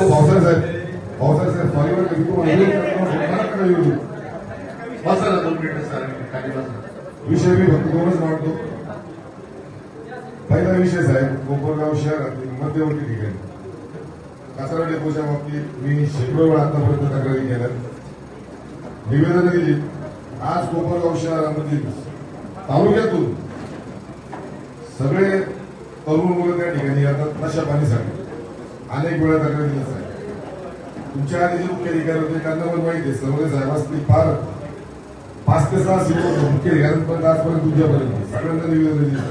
हो साहेब भाऊसाहेब साहेब सॉरी बरं बसा ना दोन मिनिटं सर खाली बसा विषय मी फक्त दोनच मांडतो पहिला विषय साहेब कोपरगाव शहरातील मध्यवर्ती ठिकाणी कचरा डेपोच्या बाबतीत मी शेकडो वेळा आतापर्यंत तक्रारी केल्या निवेदन दिली आज कोपरगाव शहरामधील तालुक्यातून सगळे तरुण मुलं त्या ठिकाणी येतात नशा पाणीसाठी अनेक वेळा तक्रार दिल्या साहेब तुमच्या आधी जे मुख्य अधिकारी होते त्यांना पण माहिती आहे. सर्व साहेब फार पाच ते सहा सीट मुख्य अधिकाऱ्यांपर्यंत आजपर्यंत तुमच्यापर्यंत. सगळ्यांना निवेदन दिलं.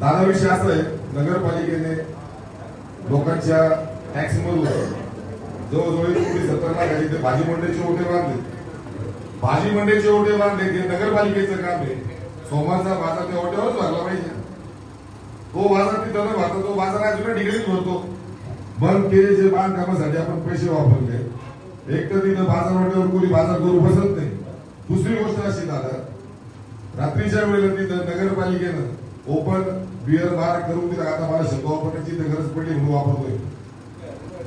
दादा विषय असा आहे. नगरपालिकेने लोकांच्या टॅक्समधून जवळजवळ कोटी सत्तर लाखाची ते भाजी मंडईचे ओटे बांधले भाजी मंडईचे ओटे बांधले ते नगरपालिकेचं काम आहे. सोमवारचा बाजार त्या ओट्यावरच भरला पाहिजे. तो बाजार तिथं भरतो तो बाजार अजून ठिकाणीच भरतो. बंद केलेचे बांधकामासाठी आपण पैसे वापरले एक तर तिथं बाजार कोणी बाजार करू बसत नाही. दुसरी गोष्ट अशी दादा रात्रीच्या वेळेला तिथं नगरपालिकेनं ओपन बिअर बार करून तिथं आता मला शब्द वापरण्याची तिथं गरज पडली म्हणून वापरतोय.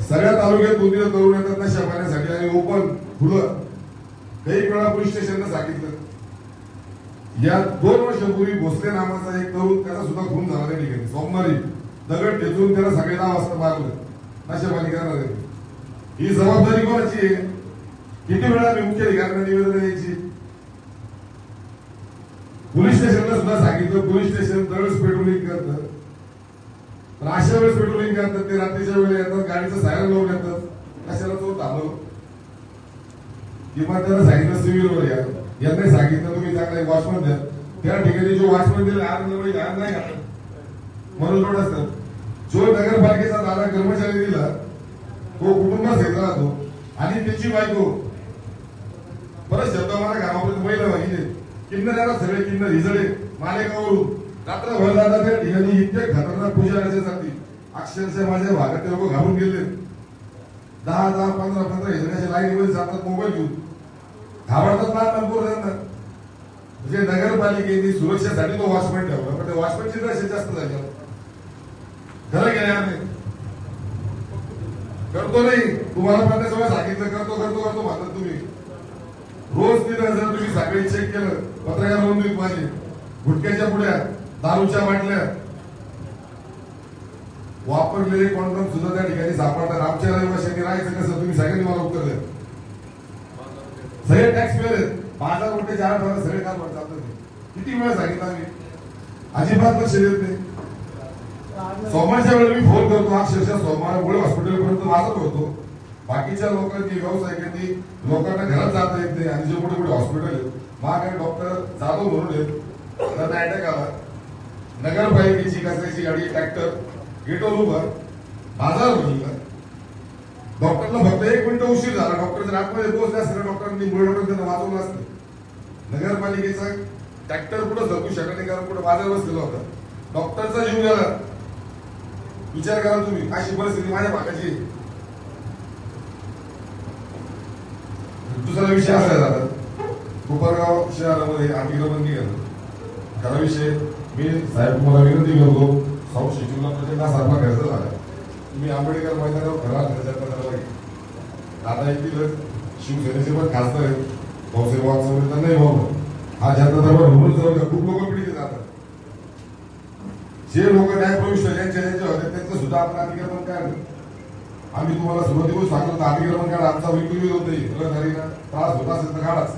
सगळ्या तालुक्यात दोन तिथं येतात नशा पाण्यासाठी आणि ओपन खुलं. काही वेळा पोलीस स्टेशननं सांगितलं. या दोन वर्षापूर्वी भोसले नावाचा एक तरुण त्याला सुद्धा खून झाला नाही सोमवारी दगड ठेचून त्याला सगळे दहा वाजता मारलं. नशा ही जबाबदारी कोणाची आहे? किती वेळा मी मुख्य अधिकाऱ्यांना निवेदन द्यायची? पोलीस स्टेशनला सुद्धा सांगितलं पोलीस स्टेशन दरवेळेस पेट्रोलिंग करतं. पण अशा वेळेस पेट्रोलिंग करतात ते रात्रीच्या वेळेला येतात गाडीचं सायरन लावून येतात. कशाला तो थांबव? किंवा त्याला सांगितलं सिव्हिलवर या. यांनी सांगितलं तुम्ही चांगला एक वॉचमन द्या. त्या ठिकाणी जो वॉचमन दिला आज नाही घातलं म्हणून थोडं जो नगरपालिकेचा दादा कर्मचारी दिला तो कुटुंबात घेतला जातो आणि त्याची बायको परत शब्द मला गावापर्यंत महिला वाहिली. किन्नऱ्याला सगळे किन्नर हिजडे मालेगावरून रात्रभर दादा त्या ठिकाणी इतके खतरनाक पूजा याच्यासाठी अक्षरशः माझ्या भागात लोक घालून गेले. दहा दहा पंधरा पंधरा हिजड्याच्या लाईनीमध्ये जातात मोबाईल घेऊन. घाबरतात ना नंबर त्यांना. म्हणजे नगरपालिकेने सुरक्षेसाठी तो वॉचमॅन ठेवला. पण त्या वॉचमॅनची जास्त झाली. खरं गेले आम्ही करतो नाही. तुम्हाला पन्नास सगळं सांगितलं. करतो करतो करतो म्हणतात तुम्ही. रोज तिथं जर तुम्ही सकाळी चेक केलं पत्रकार म्हणून तुम्ही माझी गुटख्याच्या पुढ्या दारूच्या बाटल्या. वापरलेले कॉन्डम सुद्धा त्या ठिकाणी सापडतात. आमच्या रहिवाशांनी राहायचं कसं? तुम्ही सगळ्यांनी मला उत्तर द्या. सगळे टॅक्स पेअर आहेत. बाजार मोठे चार सगळे काम चालतात. किती वेळा सांगितलं आम्ही? अजिबात लक्ष देत नाही. सोमवारच्या वेळेला मी फोन करतो अक्षरशः सोमवार मुळे हॉस्पिटलपर्यंत वाचत होतो. बाकीच्या लोकांनी व्यावसायिकांनी लोकांना घरात जाता येत नाही आणि जे मोठे मोठे हॉस्पिटल आहेत महाकाय डॉक्टर जाधव म्हणून आहेत. त्यांना अटॅक आला. नगरपालिकेची कचऱ्याची गाडी ट्रॅक्टर गेटवर उभं. बाजार भरला डॉक्टरला फक्त एक मिनिट उशीर झाला. डॉक्टर जर आतमध्ये पोहोचले असते डॉक्टरांनी मुळे डॉक्टर त्यांना वाचवलं असतं. नगरपालिकेचा ट्रॅक्टर कुठं जगू शकत नाही कारण कुठं बाजार बसलेला होता. डॉक्टरचा जीव गेला. विचार करा तुम्ही. अशी परिस्थिती माझ्या भागाची दुसरा विषय असा आहे कोपरगाव शहरामध्ये अतिक्रमण निघालं. खरा विषय मी साहेब तुम्हाला विनंती करतो. साऊथ शेड्यूलला प्रचंड सारखा खर्च झाला. तुम्ही आंबेडकर मैदानावर खरा खर्च करायला पाहिजे दादा येथील शिवसेनेचे पण खासदार आहेत. भाऊसाहेब वागचौरे त्यांनाही भाऊ. हा जनता दरबार होऊन खूप लोक जे लोक न्यायप्रविष्ट ज्यांच्या ज्यांच्या होते त्यांचं सुद्धा आपण अतिक्रमण काय आम्ही तुम्हाला सुरुवातीपासून सांगतो होतो, अतिक्रमण काढा आमचा विक्री होते नाही. त्रास होता असेल तर काढाच.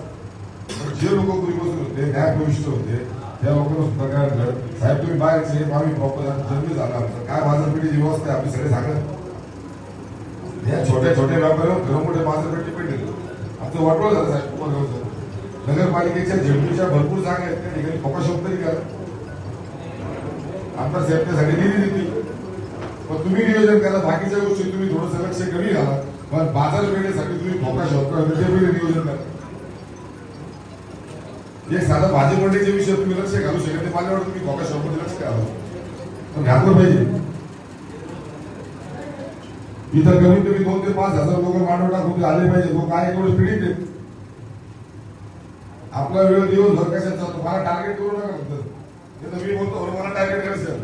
पण जे लोक पूर्वीपासून होते भविष्य होते त्या लोकांना सुद्धा काय झालं साहेब तुम्ही बाहेरचे आम्ही प्रॉपर जन्मी झाला आमचं. काय बाजारपेठेची व्यवस्था आहे आपली सगळे सांगत. या छोट्या छोट्या व्यापाऱ्यावर खरं मोठे बाजारपेठ पेटेल. आमचं वाटवलं झालं साहेब कुमारगावचं नगरपालिकेच्या झेंडूच्या भरपूर जागा आहेत त्या ठिकाणी फोकस तरी करा. आमदार साहेब त्यासाठी निधी देतील पण तुम्ही नियोजन करा बाकीच्या गोष्टी तुम्ही थोडंसं लक्ष कमी घाला. पण बाजारपेठेसाठी तुम्ही फोकस करा ते नियोजन करा. एक साधा भाजी मंडळीच्या विषय तुम्ही लक्ष घालू शकत नाही माझ्यावर तुम्ही फोकस शॉपमध्ये लक्ष घाला. पण घातलं पाहिजे इथं कमीत कमी दोन ते पाच हजार लोक मांडव टाकून आले पाहिजे लोक आहे तेवढे पीडित आहेत आपला वेळ दिवसभर कशात चालतो मला टार्गेट करू नका मी बोलतो मला टार्गेट करायचं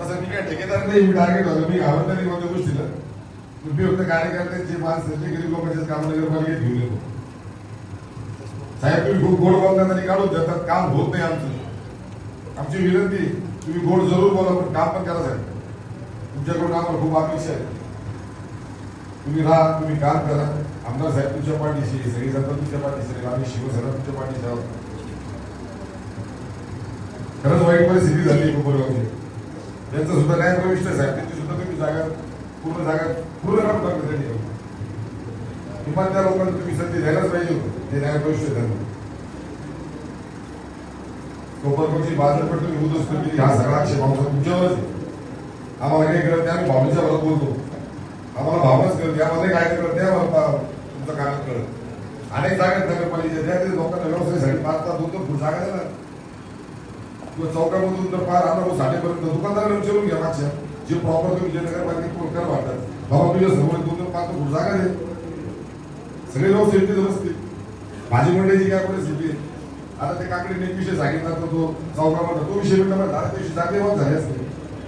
तसं मी काय ठेकेदार नाही मी टार्गेट होतो मी घाबरत नाही कोणत्या गोष्टीला. तुम्ही फक्त माणसं जे गरीब लोकांचे काम नगरपालिकेत घेऊन येतो साहेब तुम्ही खूप गोड बोलतात आणि काढून देतात. काम होत नाही आमचं. आमची विनंती तुम्ही गोड जरूर बोला पण काम पण करा साहेब. तुमच्याकडून आम्हाला खूप अपेक्षा आहे. तुम्ही राहा तुम्ही काम करा. आमदार साहेब तुमच्या पाठीशी सगळी जनता तुमच्या पाठीशी आम्ही शिवसेना तुमच्या पाठीशी आहोत. खरंच वाईट परिस्थिती झाली कोपरगावची त्यांचं सुद्धा काय प्रविष्ट आहे साहेब त्यांची सुद्धा तुम्ही जागा पूर्ण जागा पूर्ण काढून टाकली किमान त्या लोकांना तुम्ही संधी द्यायलाच पाहिजे होतं. ते न्याय प्रविष्ट आहे त्यांना कोपरगावची बाजारपेठ तुम्ही उद्ध्वस्त केली हा सगळा आक्षेप आमचा तुमच्यावरच आहे. आम्हाला काही करत नाही आम्ही भावनेच्या भरात बोलतो. आम्हाला भावनाच कळते आम्हाला काय करत नाही आम्हाला तुमचं कारण कळत अनेक जागा नगरपालिकेच्या द्या ते लोकांना व्यवसायासाठी पाच तास दोन दोन फूट जागा देणार किंवा चौकामधून तर पार आता साठेपर्यंत दुकानदाराला विचारून घ्या मागच्या. जे प्रॉपर तुम्ही जे नगरपालिकेत कर वाटतात. बाबा तुझ्या समोर दोन दोन पाच फूट जागा दे सगळे लोक सेफ्टी असतील भाजी मंडळीची काय परिस्थिती आहे? आता ते काकडे एक विषय सांगितला तर तो चौकामध्ये तो विषय मिळणार त्या दिवशी जागेवर झाले असते.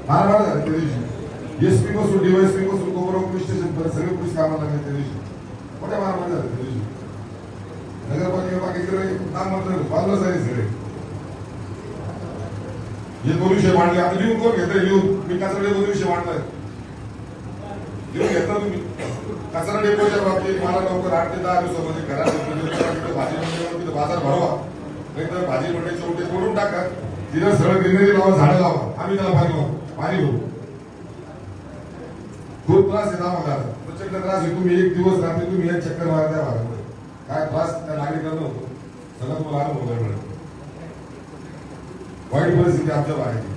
मारमार झाले त्या दिवशी. एस एसपी पासून डीवायसपी पासून कोबरा पोलीस स्टेशन पर्यंत सगळे पोलीस कामाला लागले त्या दिवशी. मोठ्या मारमार झाले त्या दिवशी. नगरपालिका बाकीचे नाम मात्र बाजूला झाले सगळे. हे दोन विषय मांडले. आता लिहून कोण घेतोय? लिहून. मी कचरा दोन विषय मांडलाय लिहून घेतला तुम्ही. कचरा डेपोच्या बाबतीत मला लवकर आठ ते दहा दिवसामध्ये घरात म्हणजे भाजी मंडळी बाजार भरवा. नाहीतर भाजी मंडळी उठे तोडून टाका. तिला सरळ ग्रीनरी लावा झाडं लावा. आम्ही त्याला पाणी लावू पाणी घेऊ. खूप त्रास आहे आम्हाला. प्रचंड त्रास आहे. तुम्ही एक दिवस रात्री तुम्ही एक चक्कर मारा भागामध्ये. काय त्रास त्या नागरिकांना होतो? सगळं तुम्हाला अनुभव आहे मॅडम वाईट परिस्थिती आमच्या भागाची